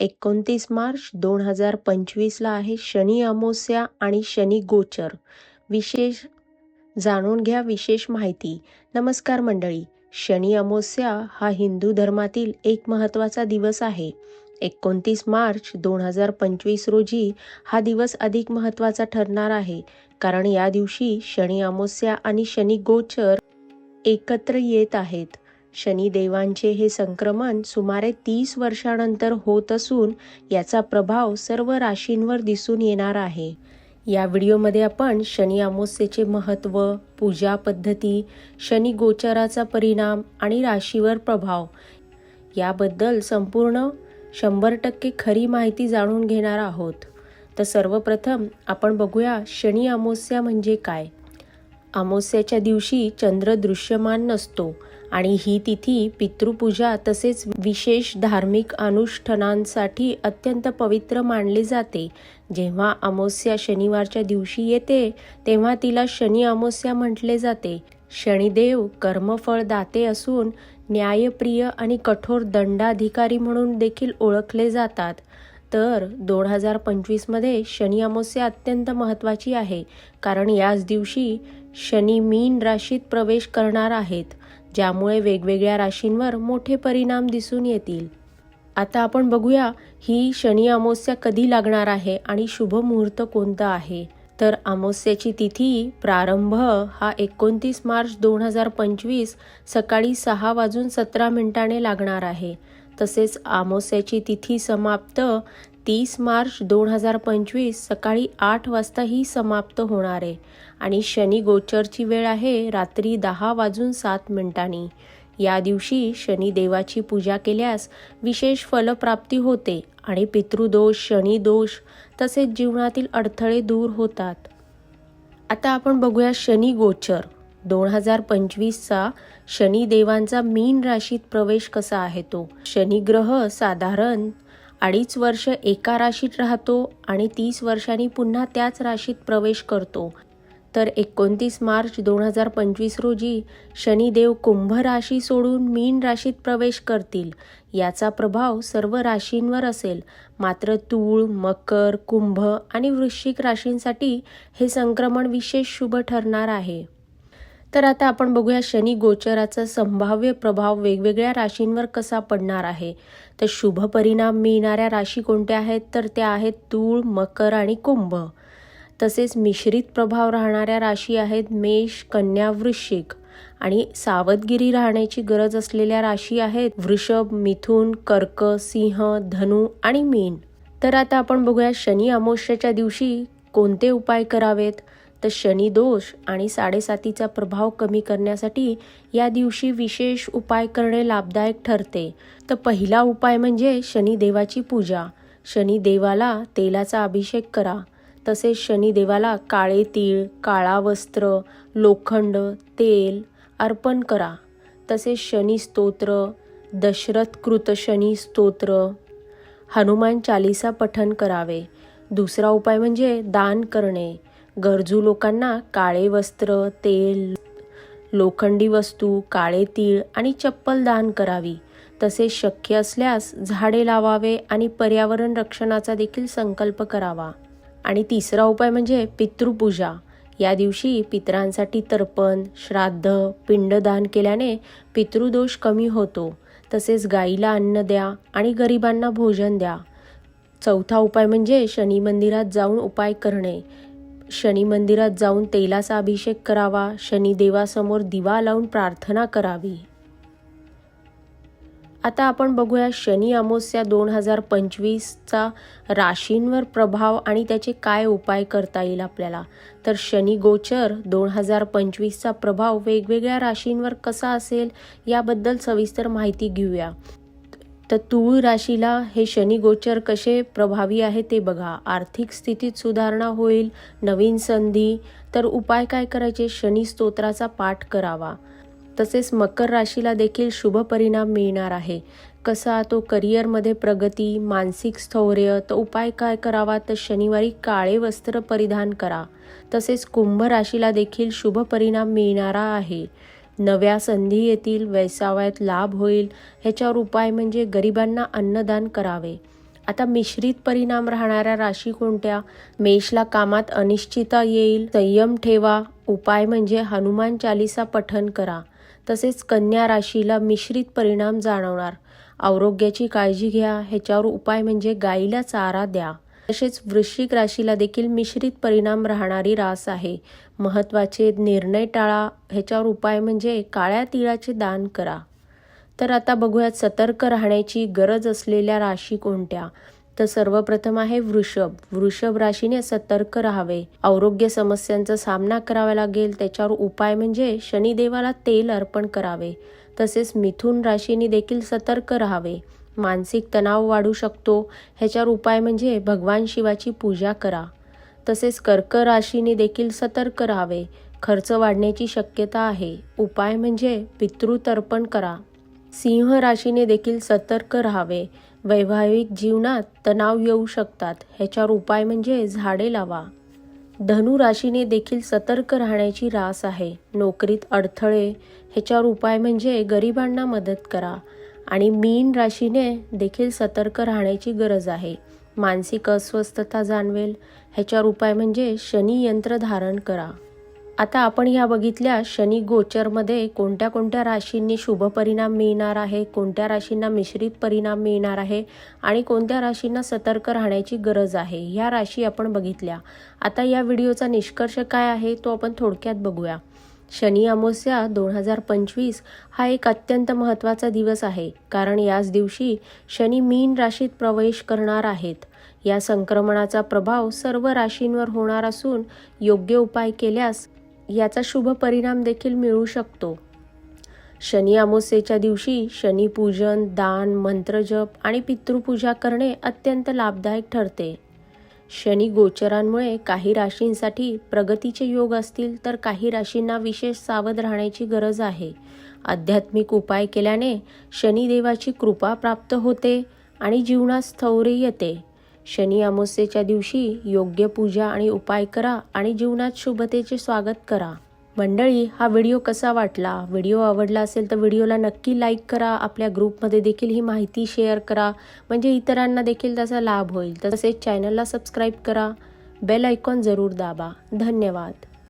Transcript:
एकोणतीस मार्च दोन हजार पंचवीसला आहे शनी अमावस्या आणि शनी गोचर. विशेष जाणून घ्या विशेष माहिती. नमस्कार मंडळी शनी अमावस्या हा हिंदू धर्मातील एक महत्त्वाचा दिवस आहे. एकोणतीस मार्च दोन हजार पंचवीस रोजी हा दिवस अधिक महत्त्वाचा ठरणार आहे. कारण या दिवशी शनी अमावस्या आणि शनी गोचर एकत्र येत आहेत. शनिदेवांचे हे संक्रमण सुमारे तीस वर्षानंतर होत असून याचा प्रभाव सर्व राशींवर दिसून येणार आहे. या व्हिडिओमध्ये आपण शनी अमावस्येचे महत्त्व पूजा पद्धती शनी गोचराचा परिणाम आणि राशीवर प्रभाव याबद्दल संपूर्ण शंभर टक्के खरी माहिती जाणून घेणार आहोत. तर सर्वप्रथम आपण बघूया शनी अमावस्या म्हणजे काय. अमावस्याच्या दिवशी चंद्र दृश्यमान नसतो आणि ही तिथी पितृपूजा तसेच विशेष धार्मिक अनुष्ठानांसाठी अत्यंत पवित्र मानली जाते. जेव्हा अमावस्या शनिवारच्या दिवशी येते तेव्हा तिला शनी अमावस्या म्हटले जाते. शनिदेव कर्मफळ दाते असून न्यायप्रिय आणि कठोर दंडाधिकारी म्हणून देखील ओळखले जातात. तर दोन हजार पंचवीसमध्ये शनी अमावस्या अत्यंत महत्त्वाची आहे कारण याच दिवशी शनी मीन राशीत प्रवेश करणार आहेत ज्यामुळे वेगवेगळ्या राशींवर मोठे परिणाम दिसून येतील. आता आपण बघूया ही शनी अमावस्या कधी लागणार आहे आणि शुभ मुहूर्त कोणता आहे. तर अमावस्याची तिथी प्रारंभ हा एकोणतीस मार्च दोन हजार पंचवीस सकाळी सहा वाजून सतरा मिनिटाने लागणार आहे. तसेच आमोस्याची तिथी समाप्त. तीस मार्च दोन हजार पंचवीस सकाळी आठ वाजता ही समाप्त होणार आहे. आणि शनी गोचरची वेळ आहे रात्री दहा वाजून सात मिनिटांनी. या दिवशी शनिदेवाची पूजा केल्यास विशेष फलप्राप्ती होते आणि पितृदोष शनिदोष तसेच जीवनातील अडथळे दूर होतात. आता आपण बघूया शनी गोचर. दोन हजार पंचवीसचा शनिदेवांचा मीन राशीत प्रवेश कसा आहे तो? शनिग्रह साधारण अडीच वर्ष एका राशीत राहतो आणि तीस वर्षांनी पुन्हा त्याच राशीत प्रवेश करतो. तर एकोणतीस मार्च दोन हजार पंचवीस रोजी शनिदेव कुंभ राशी सोडून मीन राशीत प्रवेश करतील. याचा प्रभाव सर्व राशींवर असेल. मात्र तूळ मकर कुंभ आणि वृश्चिक राशींसाठी हे संक्रमण विशेष शुभ ठरणार आहे. तर आता आपण बघूया शनी गोचराचा संभाव्य प्रभाव वेगवेगळ्या राशींवर कसा पडणार आहे. तर शुभ परिणाम मिळणाऱ्या राशी कोणत्या आहेत? तर त्या आहेत तूळ मकर आणि कुंभ. तसेच मिश्रित प्रभाव राहणाऱ्या राशी आहेत मेष कन्या वृश्चिक. आणि सावधगिरी राहण्याची गरज असलेल्या राशी आहेत वृषभ मिथुन कर्क सिंह धनु आणि मीन. तर आता आपण बघूया शनी अमावस्याच्या दिवशी कोणते उपाय करावेत? तर शनी दोष आणि साडेसातीचा प्रभाव कमी करण्यासाठी या दिवशी विशेष उपाय करणे लाभदायक ठरते. तर पहिला उपाय म्हणजे शनिदेवाची पूजा. शनिदेवाला तेलाचा अभिषेक करा. तसेच शनिदेवाला काळे तीळ काळा वस्त्र लोखंड तेल अर्पण करा. तसेच शनी स्तोत्र दशरथ कृत शनी स्तोत्र हनुमान चालिसा पठन करावे. दुसरा उपाय म्हणजे दान करणे. गरजू लोकांना काळे वस्त्र तेल लोखंडी वस्तू काळे तीळ आणि चप्पल दान करावी. तसेच शक्य असल्यास झाडे लावावे आणि पर्यावरण रक्षणाचा देखील संकल्प करावा. आणि तिसरा उपाय म्हणजे पितृपूजा. या दिवशी पितरांसाठी तर्पण श्राद्ध पिंडदान केल्याने पितृदोष कमी होतो. तसेच गाईला अन्न द्या आणि गरिबांना भोजन द्या. चौथा उपाय म्हणजे शनी मंदिरात जाऊन उपाय करणे. शनी मंदिरात जाऊन तेलाचा अभिषेक करावा शनिदेवासमोर दिवा लावून प्रार्थना करावी. आता आपण बघूया शनी अमावस्या दोन हजार पंचवीसचा राशींवर प्रभाव आणि त्याचे काय उपाय करता येईल आपल्याला. तर शनी गोचर दोन हजार पंचवीसचा प्रभाव वेगवेगळ्या राशींवर कसा असेल याबद्दल सविस्तर माहिती घेऊया. तर तूळ राशीला हे शनी गोचर कसे प्रभावी आहे ते बघा. आर्थिक स्थितीत सुधारणा होईल नवीन संधी तर उपाय काय करायचे? शनी स्तोत्राचा पाठ करावा. तसेच मकर राशीला देखील शुभ परिणाम मिळणार आहे. कसा? तो करिअरमध्ये प्रगती मानसिक स्थौर्य तर उपाय काय करावा? तर शनिवारी काळे वस्त्र परिधान करा. तसेच कुंभ राशीला देखील शुभ परिणाम मिळणारा आहे. नव्या संधी येतील व्यवसायात लाभ होईल ह्याच्यावर उपाय म्हणजे गरिबांना अन्नदान करावे. आता मिश्रित परिणाम राहणाऱ्या राशी कोणत्या? मेषला कामात अनिश्चितता येईल संयम ठेवा. उपाय म्हणजे हनुमान चालिसा पठन करा. तसेच कन्या राशीला मिश्रित परिणाम जाणवणार. आरोग्याची काळजी घ्या ह्याच्यावर उपाय म्हणजे गाईला चारा द्या. तसेच वृश्चिक राशीला देखील मिश्रित परिणाम राहणारी रास आहे. महत्त्वाचे निर्णय टाळा. ह्याच्यावर उपाय म्हणजे काळ्या तिळाचे दान करा. तर आता बघूयात सतर्क राहण्याची गरज असलेल्या राशी कोणत्या? तर सर्वप्रथम आहे वृषभ. वृषभ राशीने सतर्क राहावे. आरोग्य समस्यांचा सामना करावा लागेल. त्याच्यावर उपाय म्हणजे शनिदेवाला तेल अर्पण करावे. तसेच मिथुन राशीने देखील सतर्क राहावे. मानसिक तणाव वाढू शकतो. ह्याच्यावर उपाय म्हणजे भगवान शिवाची पूजा करा. तसेच कर्क राशीने देखील सतर्क राहावे. खर्च वाढण्याची शक्यता आहे. उपाय म्हणजे पितृतर्पण करा. सिंह राशीने देखील सतर्क राहावे. वैवाहिक जीवनात तणाव येऊ शकतात. ह्याच्यावर उपाय म्हणजे झाडे लावा. धनु राशीने देखील सतर्क राहण्याची रास आहे. नोकरीत अडथळे. ह्याच्यावर उपाय म्हणजे गरिबांना मदत करा. आणि मीन राशीने देखील सतर्क राहण्याची गरज आहे. मानसिक अस्वस्थता जाणवेल. ह्याच्यावर उपाय म्हणजे शनी यंत्र धारण करा. आता आपण ह्या बघितल्या शनी गोचरमध्ये कोणत्या कोणत्या राशींनी शुभ परिणाम मिळणार आहे कोणत्या राशींना मिश्रित परिणाम मिळणार आहे आणि कोणत्या राशींना सतर्क राहण्याची गरज आहे ह्या राशी आपण बघितल्या. आता या व्हिडिओचा निष्कर्ष काय आहे तो आपण थोडक्यात बघूया. शनी अमावस्या दोन हजार पंचवीस हा एक अत्यंत महत्त्वाचा दिवस आहे कारण याच दिवशी शनी मीन राशीत प्रवेश करणार आहेत. या संक्रमणाचा प्रभाव सर्व राशींवर होणार असून योग्य उपाय केल्यास याचा शुभ परिणाम देखील मिळू शकतो. शनी अमावस्येच्या दिवशी शनीपूजन दान मंत्रजप आणि पितृपूजा करणे अत्यंत लाभदायक ठरते. शनी गोचरांमुळे काही राशींसाठी प्रगतीचे योग असतील तर काही राशींना विशेष सावध राहण्याची गरज आहे. आध्यात्मिक उपाय केल्याने शनिदेवाची कृपा प्राप्त होते आणि जीवनात स्थौर्य येते. शनी अमावस्येच्या दिवशी योग्य पूजा आणि उपाय करा आणि जीवनात शुभतेचे स्वागत करा. मंडळी हा व्हिडिओ कसा वाटला? व्हिडिओ आवडला असेल तर व्हिडिओला नक्की लाईक करा. आपल्या ग्रुपमध्ये देखील ही माहिती शेअर करा. म्हणजे इतरांना देखील त्याचा लाभ होईल. तसेच चॅनलला सबस्क्राईब करा. बेल आयकॉन जरूर दाबा. धन्यवाद.